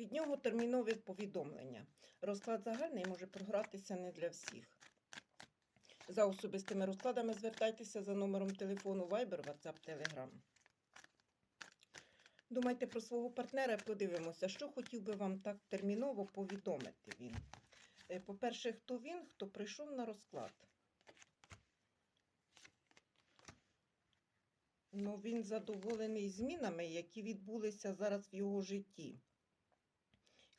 Від нього термінове повідомлення. Розклад загальний може програтися не для всіх. За особистими розкладами звертайтеся за номером телефону Viber, WhatsApp, Telegram. Думайте про свого партнера, і подивимося, що хотів би вам так терміново повідомити він. Е, По-перше, хто він, хто прийшов на розклад. Ну, він задоволений змінами, які відбулися зараз в його житті.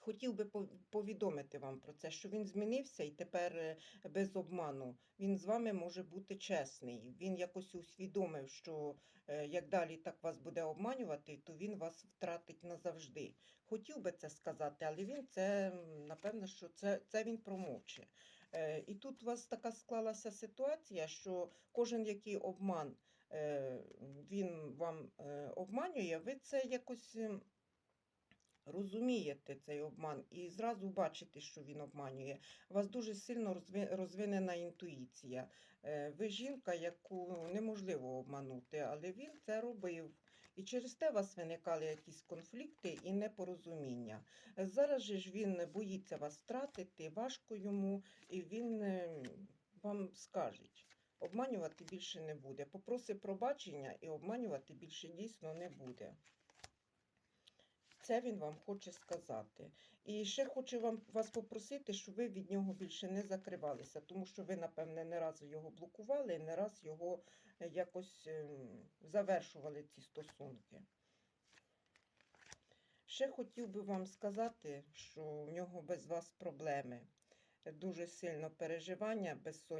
Хотів би повідомити вам про це, що він змінився і тепер е, без обману. Він з вами може бути чесний. Він якось усвідомив, що е, як далі так вас буде обманювати, то він вас втратить назавжди. Хотів би це сказати, але він це, напевно, що це, це він промовче. Е, І тут у вас така склалася ситуація, що кожен який обман він вам обманює, ви це якось розумієте цей обман і зразу бачите, що він обманює. У вас дуже сильно розвинена інтуїція. Е, Ви жінка, яку неможливо обманути, але він це робив. І через те у вас виникали якісь конфлікти і непорозуміння. Зараз же ж він боїться вас втратити, важко йому, і він е, вам скаже. Обманювати більше не буде. Попросить пробачення і обманювати більше дійсно не буде. Це він вам хоче сказати. І ще хочу вам вас попросити, щоб ви від нього більше не закривалися, тому що ви, напевне, не раз його блокували, не раз його е, якось ем, завершували ці стосунки. Ще хотів би вам сказати, що в нього без вас проблеми. Дуже сильно переживання, безсоння.